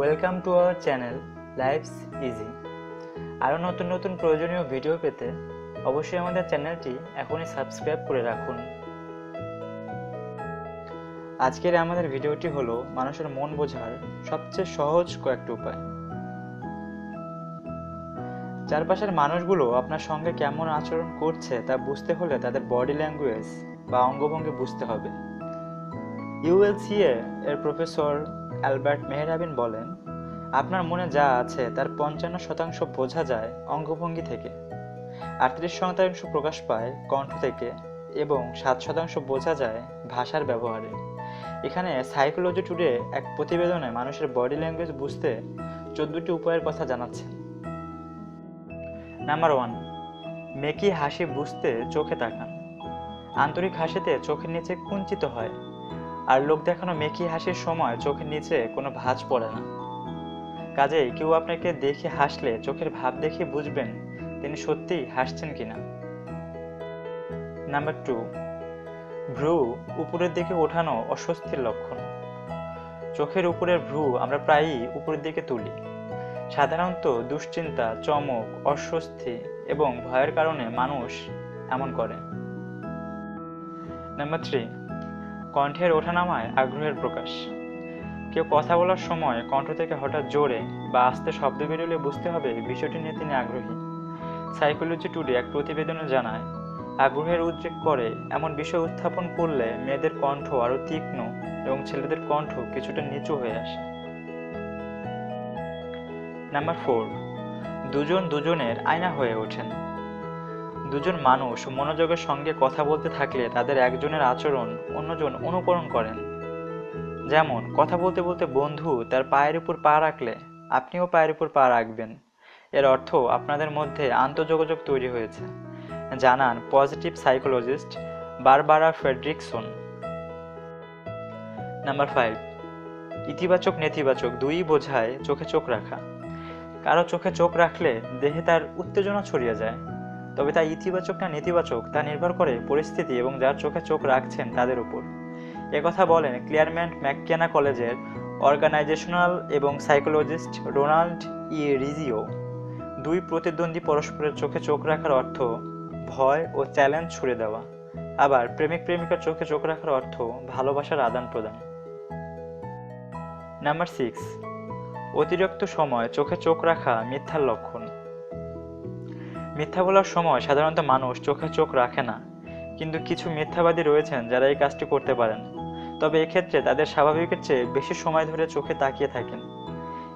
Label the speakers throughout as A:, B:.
A: Welcome to our channel life's easy আরও নতুন নতুন প্রয়োজনীয় ভিডিও পেতে অবশ্যই আমাদের চ্যানেলটি এখনই সাবস্ক্রাইব করে রাখুন। আজকের আমাদের ভিডিওটি হলো মানুষের মন বোঝার সবচেয়ে সহজ কয়েকটি উপায়। চারপাশের মানুষগুলো আপনার সঙ্গে কেমন আচরণ করছে তা বুঝতে হলে তাদের বডি ল্যাঙ্গুয়েজ বা অঙ্গভঙ্গি বুঝতে হবে। ইউএলসিএ এর প্রফেসর অ্যালবার্ট মেহরাবিন বলেন, আপনার মনে যা আছে তার পঞ্চান্ন শতাংশ বোঝা যায় অঙ্গভঙ্গি থেকে। আটত্রিশ শতাংশ প্রকাশ পায় কণ্ঠ থেকে এবং সাত শতাংশ বোঝা যায় ভাষার ব্যবহারে। এখানে সাইকোলজি টুডে এক প্রতিবেদনে মানুষের বডি ল্যাঙ্গুয়েজ বুঝতে চোদ্দটি উপায়ের কথা জানাচ্ছেন নাম্বার ওয়ান, মেকি হাসি বুঝতে চোখে তাকান। আন্তরিক হাসিতে চোখের নিচে কুঞ্চিত হয়। আর লোক দেখানো মেকি হাসির সময় চোখের নিচে কোনো ভাঁজ পড়ে না। কাজেই কেউ আপনাকে দেখে হাসলে চোখের ভাব দেখে বুঝবেন তিনি সত্যিই হাসছেন কিনা। নাম্বার টু ভ্রু উপরের দিকে ওঠানো অস্বস্তির লক্ষণ। চোখের উপরের ভ্রু আমরা প্রায়ই উপরের দিকে তুলি। সাধারণত দুশ্চিন্তা, চমক, অস্বস্তি এবং ভয়ের কারণে মানুষ এমন করে। নাম্বার থ্রি কণ্ঠের ওঠানামায় আগ্রহের প্রকাশ। কেউ কথা বলার সময় কণ্ঠ থেকে হঠাৎ জোরে বা আস্তে শব্দ বেরোলে বুঝতে হবে বিষয়টি নিয়ে তিনি আগ্রহী। সাইকোলজি টুডে এক প্রতিবেদনে জানায়, আগ্রহের উদ্রেক করে এমন বিষয় উত্থাপন করলে মেয়েদের কণ্ঠ আরও তীক্ষ্ণ এবং ছেলেদের কণ্ঠ কিছুটা নিচু হয়ে আসে। নাম্বার ফোর, দুজন দুজনের আয়না হয়ে ওঠেন। দুজন মানুষ মনোযোগের সঙ্গে কথা বলতে থাকলে তাদের একজনের আচরণ অন্যজন অনুকরণ করেন। যেমন, কথা বলতে বলতে বন্ধু তার পায়ের উপর পা রাখলে আপনিও পায়ের উপর পা রাখবেন। এর অর্থ আপনাদের মধ্যে আন্তঃযোগাযোগ তৈরি হয়েছে। জানান positive psychologist Barbara Fredrickson number five, ইতিবাচক নেতিবাচক দুই বোঝায় চোখে চোখ রাখা। কারও চোখে চোখ রাখলে দেহে তার উত্তেজনা ছড়িয়ে যায়। তবে তা ইতিবাচক না নেতিবাচক তা নির্ভর করে পরিস্থিতি এবং যার চোখে চোখ রাখছেন তাদের উপর। কথা বলেন ক্লিয়ারম্যান্ট ম্যাককেনা কলেজের অর্গানাইজেশনাল এবং সাইকোলজিস্ট রোনাল্ড ই রিজিও। দুই প্রতিদ্বন্দ্বী পরস্পরের চোখে চোখ রাখার অর্থ ভয় ও চ্যালেঞ্জ ছুড়ে দেওয়া। আবার প্রেমিক প্রেমিকার চোখে চোখ রাখার অর্থ ভালোবাসার আদান প্রদান। নাম্বার সিক্স, অতিরিক্ত সময় চোখে চোখ রাখা মিথ্যার লক্ষণ মিথ্যা বলার সময় সাধারণত মানুষ চোখে চোখ রাখে না, কিন্তু কিছু মিথ্যাবাদী রয়েছেন যারা এই কাজটি করতে পারেন। তবে এক্ষেত্রে তাদের স্বাভাবিকের চেয়ে বেশি সময় ধরে চোখে তাকিয়ে থাকেন।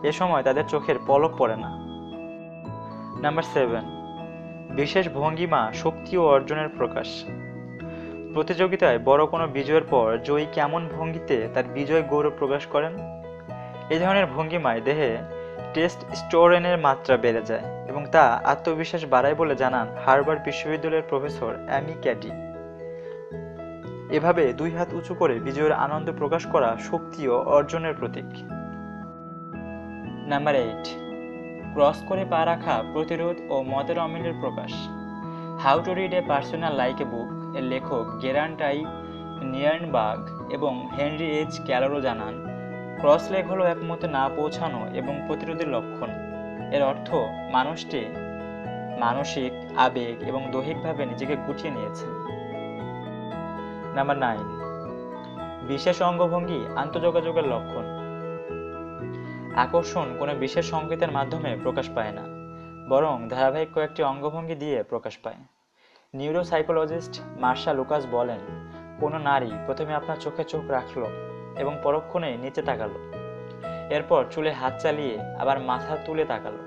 A: এ সময় তাদের চোখের পলক পড়ে না। নাম্বার সেভেন, বিশেষ ভঙ্গিমা, শক্তি ও অর্জনের প্রকাশ। প্রতিযোগিতায় বড় কোনো বিজয়ের পর জয়ী কেমন ভঙ্গিতে তার বিজয় গৌরব প্রকাশ করেন? এই ধরনের ভঙ্গিমায় দেহে টেস্ট স্টোরেনের মাত্রা বেড়ে যায় এবং তা আত্মবিশ্বাস বাড়ায় বলে জানান হার্ভার্ড বিশ্ববিদ্যালয়ের প্রফেসর অ্যামি ক্যাটি এভাবে দুই হাত উঁচু করে বিজয়ের আনন্দ প্রকাশ করা শক্তি ও অর্জনের প্রতীক। নাম্বার এইট, ক্রস করে পা রাখা প্রতিরোধ ও মতের অমিলের প্রকাশ। How to read a personal like a book, এর লেখক গেরান্টাই নিয়ার্নবার্গ এবং হেনরি এইচ ক্যালোরো জানান ক্রস লেগ হলো একমতে না পৌঁছানো এবং প্রতিরোধের লক্ষণ। এর অর্থ, মানুষটি মানসিক, আবেগ এবং দৈহিকভাবে নিজেকে গুটিয়ে নিয়েছে। নাম্বার নাইন, বিশেষ অঙ্গভঙ্গি আন্তঃযোগাযোগের লক্ষণ। আকর্ষণ কোনো বিশেষ সংকেতের মাধ্যমে প্রকাশ পায় না, বরং ধারাবাহিক কয়েকটি অঙ্গভঙ্গি দিয়ে প্রকাশ পায়। নিউরোসাইকোলজিস্ট মার্শা লুকাস বলেন, কোনো নারী প্রথমে আপনার চোখে চোখ রাখল এবং পরক্ষণে নিচে তাকালো। এরপর চুলে হাত চালিয়ে আবার মাথা তুলে তাকালো।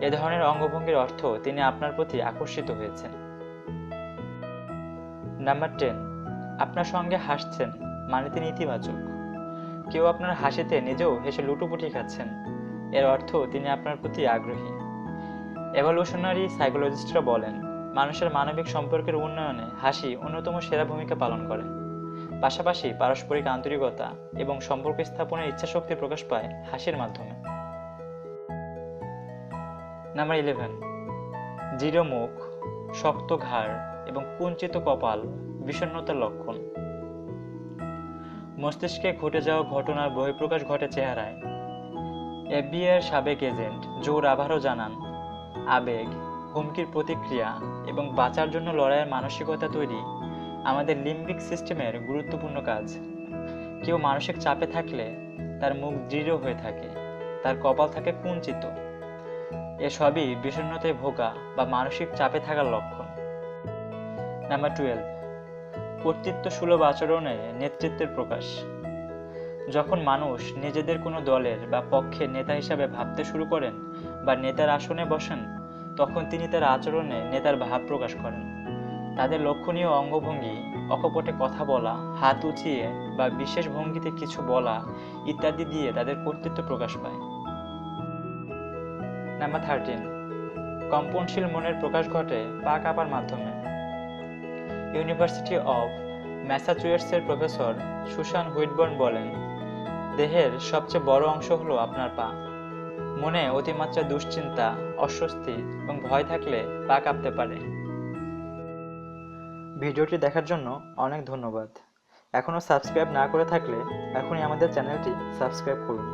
A: এ ধরনের অঙ্গভঙ্গির অর্থ তিনি আপনার প্রতি আকর্ষিত হয়েছেন। নাম্বার টেন, আপনার সঙ্গে হাসছেন মানে তিনি ইতিবাচক। কেউ আপনার হাসিতে নিজেও হেসে লুটোপুটি খাচ্ছেন। এর অর্থ তিনি আপনার প্রতি আগ্রহী। এভলিউশনারি সাইকোলজিস্টরা বলেন, মানুষের মানবিক সম্পর্কের উন্নয়নে হাসি অন্যতম সেরা ভূমিকা পালন করে। পাশাপাশি পারস্পরিক আন্তরিকতা এবং সম্পর্ক স্থাপনের ইচ্ছাশক্তি প্রকাশ পায় হাসির মাধ্যমে। নাম্বার ইলেভেন দৃঢ় মুখ, শক্ত ঘাড় এবং কুঞ্চিত কপাল বিষণ্ণতার লক্ষণ। মস্তিষ্কে ঘটে যাওয়া ঘটনার বহিঃপ্রকাশ ঘটে চেহারায়। এফবিআই সাবেক এজেন্ট জোর রাভারও জানান, আবেগ, হুমকির প্রতিক্রিয়া এবং বাঁচার জন্য লড়াইয়ের মানসিকতা তৈরি আমাদের লিম্বিক সিস্টেমের গুরুত্বপূর্ণ কাজ। কেউ মানসিক চাপে থাকলে তার মুখ দৃঢ় হয়ে থাকে, তার কপাল থাকে কুঞ্চিত। এসবই বিষণ্ণতায় ভোগা বা মানসিক চাপে থাকার লক্ষণ। নাম্বার টুয়েলভ কর্তৃত্ব সুলভ আচরণে নেতৃত্বের প্রকাশ। যখন মানুষ নিজেদের কোনো দলের বা পক্ষের নেতা হিসাবে ভাবতে শুরু করেন বা নেতার আসনে বসেন, তখন তিনি তার আচরণে নেতার ভাব প্রকাশ করেন। তাদের লক্ষণীয় অঙ্গভঙ্গি, অকপটে কথা বলা, হাত উঁচিয়ে বা বিশেষ ভঙ্গিতে কিছু বলা ইত্যাদি দিয়ে তাদের কর্তৃত্ব প্রকাশ পায়। নাম্বার থার্টিন কম্পনশীল মনের প্রকাশ ঘটে পা কাঁপার মাধ্যমে। ইউনিভার্সিটি অফ ম্যাসাচুয়েটসের প্রফেসর সুশান হুইটবর্ন বলেন, দেহের সবচেয়ে বড় অংশ হলো আপনার পা। মনে অতিমাত্রা দুশ্চিন্তা, অস্বস্তি এবং ভয় থাকলে পা কাঁপতে পারে। ভিডিওটি দেখার জন্য অনেক ধন্যবাদ। এখনও সাবস্ক্রাইব না করে থাকলে এখনই আমাদের চ্যানেলটি সাবস্ক্রাইব করুন।